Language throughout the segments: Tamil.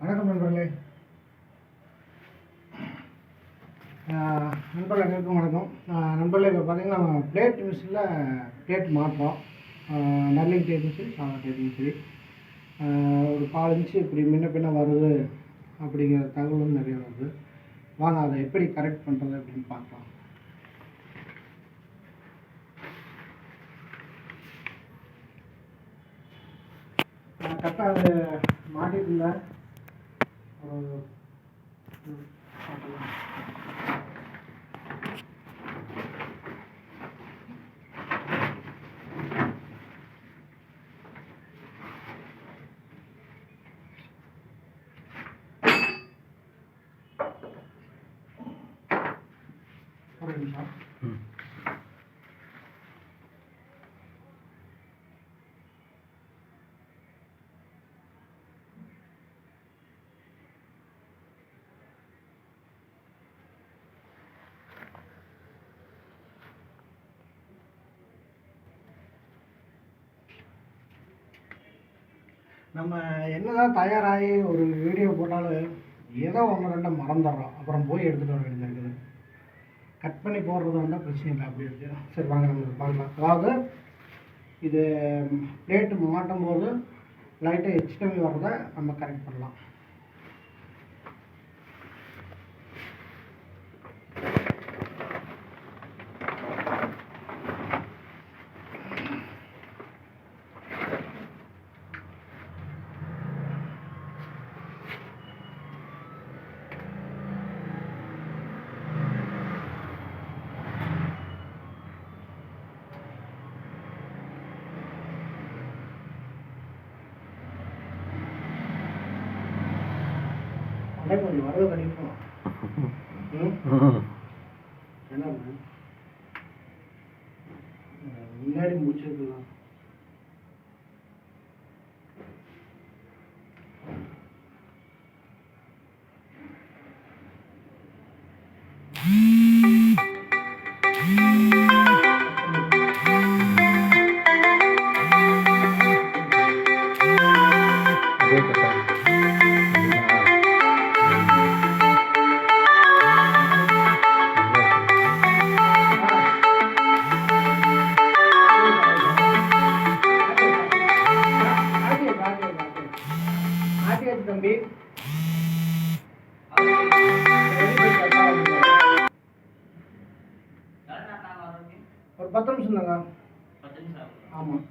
வணக்கம் நண்பர்களே. ஆஹ் நண்பர்களே அனைவருக்கும் வணக்கம். நண்பர்களே இப்போ பார்த்தீங்கன்னா நம்ம பிளேட் மிஷினில் பிளேட் மாட்டோம் நர்லிங் டேப்பும் சரி சாதா டேப்பும் சரி ஒரு கால் இன்ச்சு இப்படி முன்ன பின்ன வருது அப்படிங்கிற தகவலும் நிறைய வருது. வாங்க அதை எப்படி கரெக்ட் பண்ணுறது அப்படின்னு பார்க்கலாம். நான் கரெக்டாக அது மாட்டிட்டு இருந்தேன் ஒரு ம், ஒரு நிமிஷம். நம்ம என்னதான் தயாராகி ஒரு வீடியோ போட்டாலும் ஏதோ ஒன்று ரெண்டை மறந்துடுறோம். அப்புறம் போய் எடுத்துகிட்டு வர வேண்டியது இருக்குது. கட் பண்ணி போடுறது வந்தால் பிரச்சனை இல்லை. அப்படி இருக்குது சரி வாங்க நம்ம பார்க்கலாம். அதாவது இது பிளேட்டு மாட்டும் போது லைட்டாக எச் வர்றதை நம்ம கரெக்ட் பண்ணலாம். அப்படியே கொஞ்சம் வரவு கடிக்கணும் ம்? ம். என்ன முன்னாடி முடிச்சிருக்கலாம்? பத்து நிமிஷம் தாங்க ஆமாம்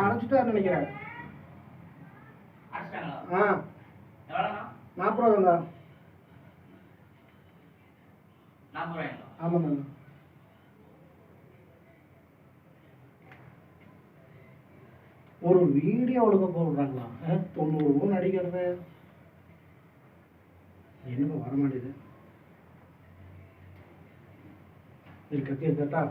அரைச்சிட்டாரு நினைக்கிறேன். ஆ. நாற்பது ரூபாங்க ஆமாங்க. ஒரு வீடியோ ஒழுங்க போடுறாங்களா? தொண்ணூறு ரூபா நடிக்கிறது என்னப்பா வர மாட்டேது இது கத்தி எடுத்தா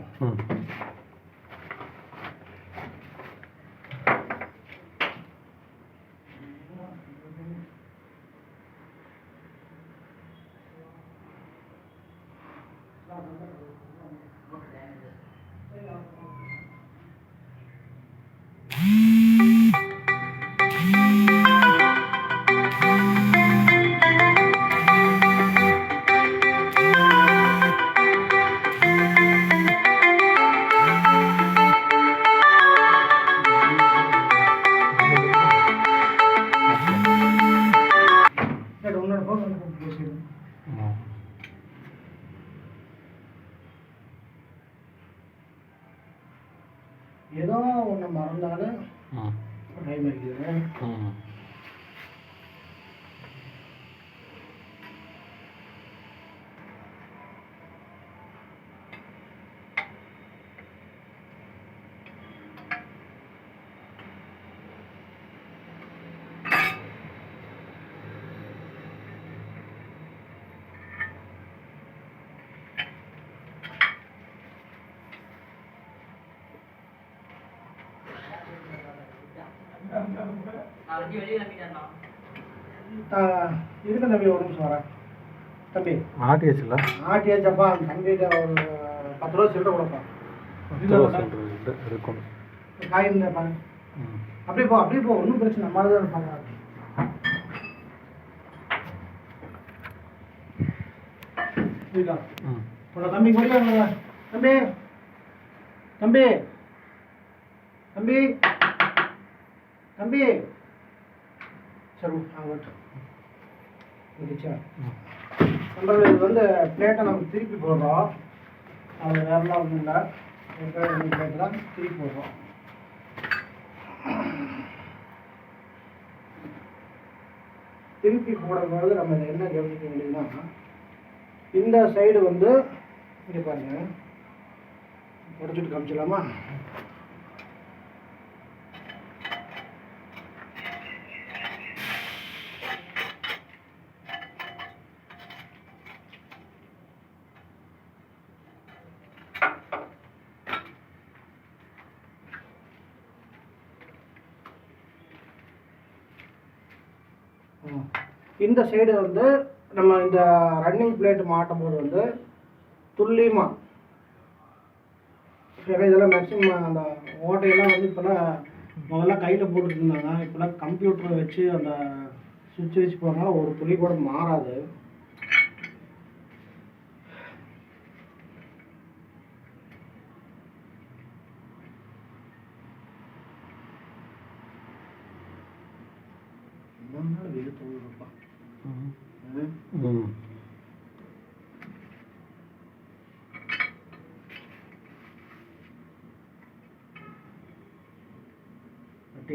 ஏதோ ஒன்று மறந்தாலும் டைம் ம் இருக்கு தம்பி ஒரு நிமிஷம் வரேன் தம்பி. ஆட்டியாச்சுல ஆட்டியாச்சப்பா அந்த தம்பிகிட்ட ஒரு பத்து ரூபா சில்லறை கொடுப்பா. இருக்கணும் காய் இருந்தாப்பா ம். அப்படியே போ அப்படியே போ ஒன்றும் பிரச்சனை நம்ம தான் இருப்பாங்க. தம்பி தம்பி. தம்பி. தம்பி. தம்பி. சரி ஆகட்டும் நண்பர்கள் இது வந்து பிளேட்டை நம்ம திருப்பி போடுறோம். அது வேறலாம் ஒன்றும் இல்லை பிளேட் தான் திருப்பி போடுறோம். திருப்பி போடும்போது நம்ம இதை என்ன கவனிக்க வேண்டியதுன்னா இந்த சைடு வந்து இங்கே பாருங்க. உடச்சிட்டு காமிச்சிடலாமா? இந்த சைடு வந்து நம்ம இந்த ரன்னிங் பிளேட் மாட்டும் போது வந்து துல்லியமாக இதெல்லாம் மேக்ஸிமம் அந்த ஓட்டையெல்லாம் வந்து இப்போல்லாம் முதல்ல கையில் போட்டுட்டு இருந்தாங்க. இப்போல்லாம் கம்ப்யூட்டர் வச்சு அந்த சுவிட்ச் வச்சு போகிறனால ஒரு துளி கூட மாறாது.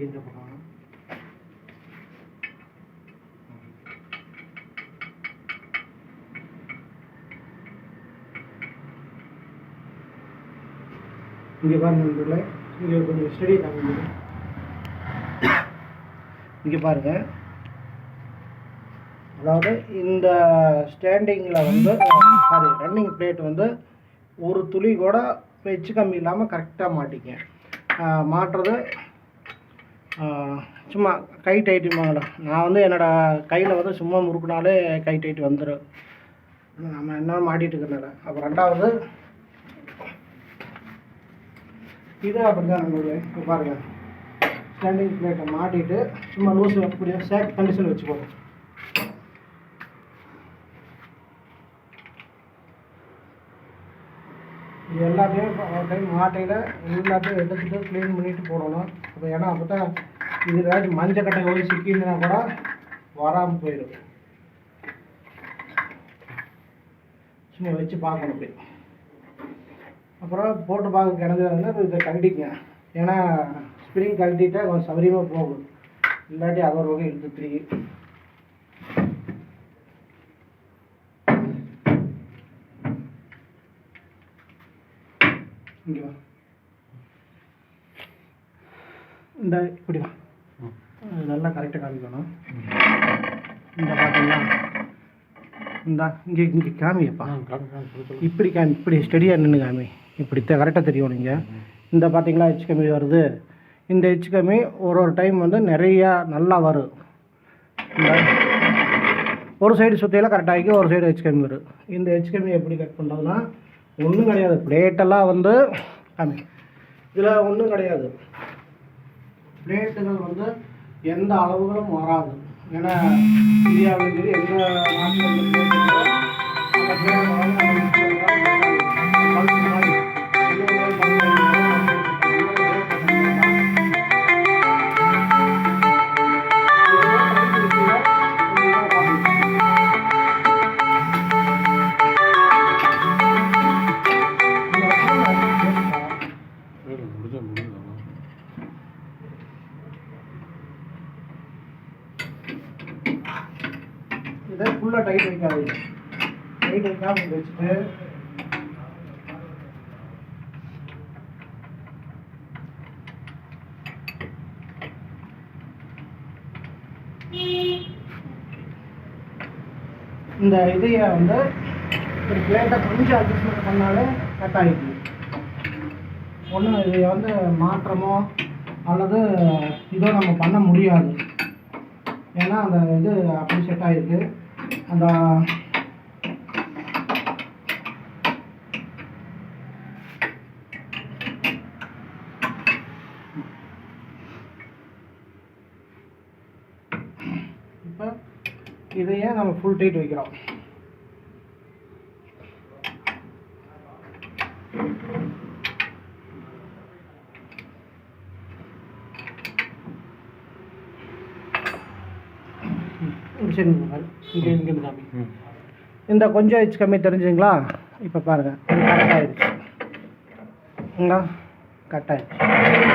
எங்கே போகிறாங்க இங்கே பாருங்கள் நண்பர்களே இங்கே கொஞ்சம் ஸ்டடி காமிங்க. இங்கே பாருங்க. அதாவது இந்த ஸ்டாண்டிங்கில் வந்து சாரி ரன்னிங் பிளேட் வந்து ஒரு துளி கூட வச்சு கம்மி இல்லாமல் கரெக்டாக மாட்டிங்க. மாட்டுறது சும்மா கை டைட்டுமாங்கள நான் வந்து என்னோட கையில் வந்து சும்மா முறுக்குனாலே கை டைட் வந்துடும் நம்ம என்ன மாட்டிகிட்டு இருக்கிறனால அப்புறம் ரெண்டாவது இது அப்படிதான் நம்மளுடைய இப்போ பாருங்கள் ஸ்டாண்டிங் பிளேட்டை மாட்டிட்டு சும்மா லூஸ் அப்படியே சேக் கண்டிஷன் வச்சுக்கோங்க. இது எல்லாத்தையும் ஒரு டைம் மாட்டையில் எல்லாத்தையும் எடுத்துட்டு க்ளீன் பண்ணிட்டு போடணும். அப்போ ஏன்னா அப்போ தான் இது ஏதாச்சும் மஞ்சள் கட்டை போய் சிக்கியிருந்தா கூட வராமல் போயிடும். சும்மா வச்சு பார்க்கணும் அப்படி அப்புறம் போட்டு பார்க்க கிடந்தது வந்து இதை கழட்டிக்கங்க. ஏன்னா ஸ்ப்ரிங் கழட்டிட்டா கொஞ்சம் சௌகரியமாக போகும். இல்லாட்டி அவர் வகை இழுத்து திரும்பி இங்கே வா. இந்த இப்படி வா. நல்லா கரெக்டாக காமிக்கணும். இந்த பார்த்தீங்களா இந்த இங்கே இங்கே சொல்லு இப்படி காமி இப்படி ஸ்டெடியாக நின்று காமி. இப்படி கரெக்டாக தெரியும் நீங்கள் இந்த பார்த்தீங்களா ஹெச் கம்மி வருது. இந்த ஹெச் கம்மி ஒரு ஒரு டைம் வந்து நிறையா நல்லா வரும். இந்த. ஒரு சைடு சுற்றியெல்லாம் கரெக்டாக ஆகி ஒரு சைடு ஹெச் கம்மி வரும். இந்த ஹெச் கம்மி எப்படி கட் பண்ணுறதுன்னா ஒன்றும் கிடையாது. பிளேட்டெல்லாம் வந்து இதில் ஒன்றும் கிடையாது. பிளேட்டுகள் வந்து எந்த அளவுகளும் வராது. ஏன்னா இந்தியாவிலும் எந்த நாட்டில் இந்த இதைய வந்து ஒரு பிளேட்டை கொஞ்சம் அட்ஜஸ்ட்மெண்ட் பண்ணாலே கட் ஆகிடுது ஒன்றும் இதை வந்து மாற்றமோ அல்லது இதோ நம்ம பண்ண முடியாது. ஏன்னா அந்த இது அப்படி செட் ஆகிருக்கு அந்த இதையே நம்ம ஃபுல் டைட் வைக்கிறோம். இந்த கொஞ்சம் ஹெச் கம்மி தெரிஞ்சுங்களா? இப்போ பாருங்கள் கரெக்ட் ஆயிடுச்சு இங்களா கட் ஆயிடுச்சு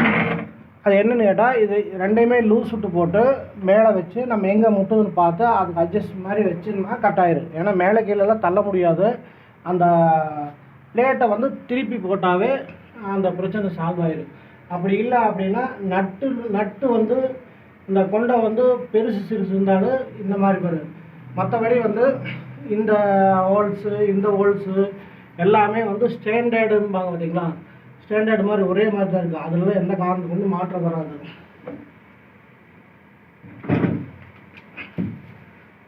அது என்னென்னு கேட்டால் இது ரெண்டையுமே லூஸ் விட்டு போட்டு மேலே வச்சு நம்ம எங்கே முட்டுதுன்னு பார்த்து அதுக்கு அட்ஜஸ்ட் மாதிரி வச்சுருந்தா கட் ஆயிரும். ஏன்னா மேலே கீழெல்லாம் தள்ள முடியாது. அந்த பிளேட்டை வந்து திருப்பி போட்டாவே அந்த பிரச்சனை சால்வ் ஆயிரும். அப்படி இல்லை அப்படின்னா நட்டு நட்டு வந்து இந்த கொண்டை வந்து பெருசு சிறுசு இருந்தாலும் இந்த மாதிரி வரும் மற்றபடி வந்து இந்த ஹோல்ஸு இந்த ஹோல்ஸு எல்லாமே வந்து ஸ்டாண்டர்டும்பாங்க பார்த்தீங்களா ஸ்டாண்டர்ட் மாதிரி ஒரே மாதிரி தான் இருக்குது அதில் எந்த காரணத்துக்கு வந்து மாற்றம் வராது.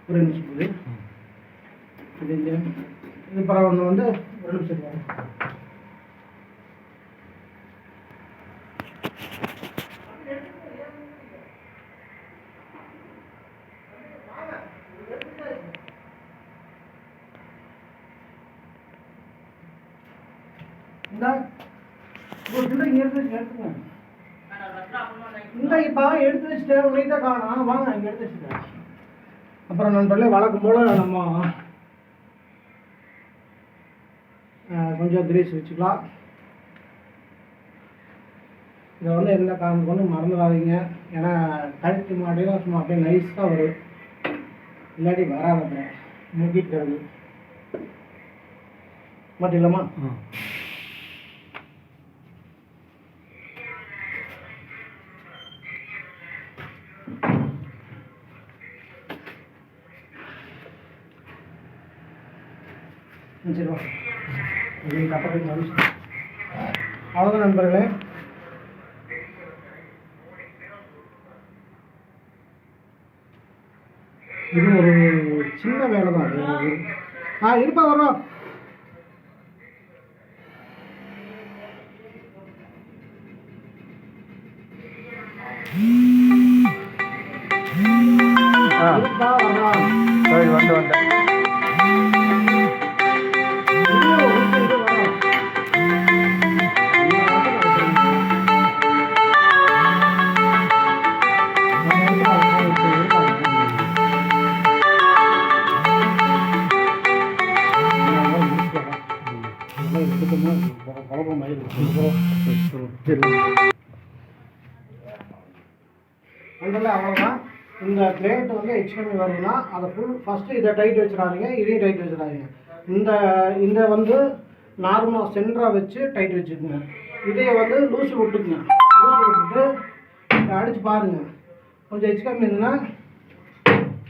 ஒரு நிமிஷம் இது இங்க. இது ஒன்று வந்து ஒரு நிமிஷம் இந்த. இங்க எடுத்து வச்சு எடுத்துக்கோங்க இந்த இப்போ எடுத்து வச்சுட்டேன் உன்னை தான் காணும் வாங்க இங்கே எடுத்து வச்சுட்டேன் அப்புறம் நண்பர்களே வழக்கம் போல் நம்ம கொஞ்சம் கிரீஸ் வச்சுக்கலாம். இதை வந்து எந்த காரணம் கொண்டு மறந்துடாதீங்க. ஏன்னா கழுத்து மாட்டிலாம் சும்மா அப்படியே நைஸாக வரும் இல்லாட்டி வராது முக்கிட்டு மாட்டிடலாமா? ம் ம், சரி வா மனுஷன் அவ்வளோதான் நண்பர்களே இது ஒரு சின்ன வேலை தான் ஆ. இருப்பா வர்றோம் சரி வந்து வந்தேன் அதனால அவ்வளோதான் இந்த கிரேட் வந்து எக்ஸ்கமி வருதுன்னா அதை ஃபுல் ஃபஸ்ட்டு இதை டைட் வச்சிடாதீங்க இதையும் டைட் வச்சிடாதீங்க. இந்த இந்த வந்து நார்மலாக சென்டராக வச்சு டைட் வச்சுக்கோங்க. இதையை வந்து லூஸ் விட்டுக்குங்க. லூஸ் விட்டுட்டு அடித்து பாருங்கள் கொஞ்சம் எக்ஸ்கமி இருந்ததுன்னா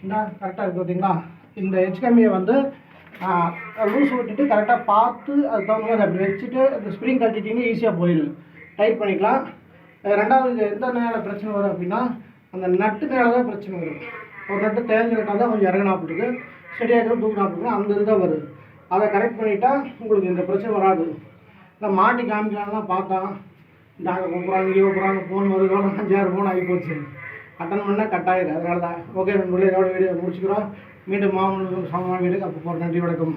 இந்த கரெக்டாக இருக்குது பார்த்தீங்களா? இந்த ஹெச்கம்மியை வந்து லூஸ் விட்டுட்டு கரெக்டாக பார்த்து அது தகுந்த மாதிரி அப்படி வச்சுட்டு அந்த ஸ்ப்ரிங் கட்டிட்டீங்கன்னா ஈஸியாக போயிடும். டைட் பண்ணிக்கலாம். ரெண்டாவது எந்த நேரம் பிரச்சனை வரும் அப்படின்னா அந்த நட்டு மேலே தான் பிரச்சனை வரும். ஒரு நட்டு தேஞ்ச நட்டாக தான் கொஞ்சம் இறங்கினாப்பிட்டுருக்கு ஸ்டெடியாக போட்டு அந்த இதுதான் வருது. அதை கரெக்ட் பண்ணிட்டா உங்களுக்கு இந்த பிரச்சனை வராது. இல்லை மாட்டி காமிக்கலான்னு தான் பார்த்தோம் நாங்கள் கூப்பிட்றாங்க இங்கே கூப்பிட்றாங்க ஃபோன் வருது அஞ்சாயிரம் ஃபோன் ஆகி போச்சு. அட்டன் பண்ணால் கட் ஆயிடும் அதனால தான் ஓகே நண்பர்களே இதோட வீடியோ முடிச்சுக்கிறோம். மீண்டும் மாமூல் சமமான வீடுக்கு அப்போ போகிற நன்றி வணக்கம்.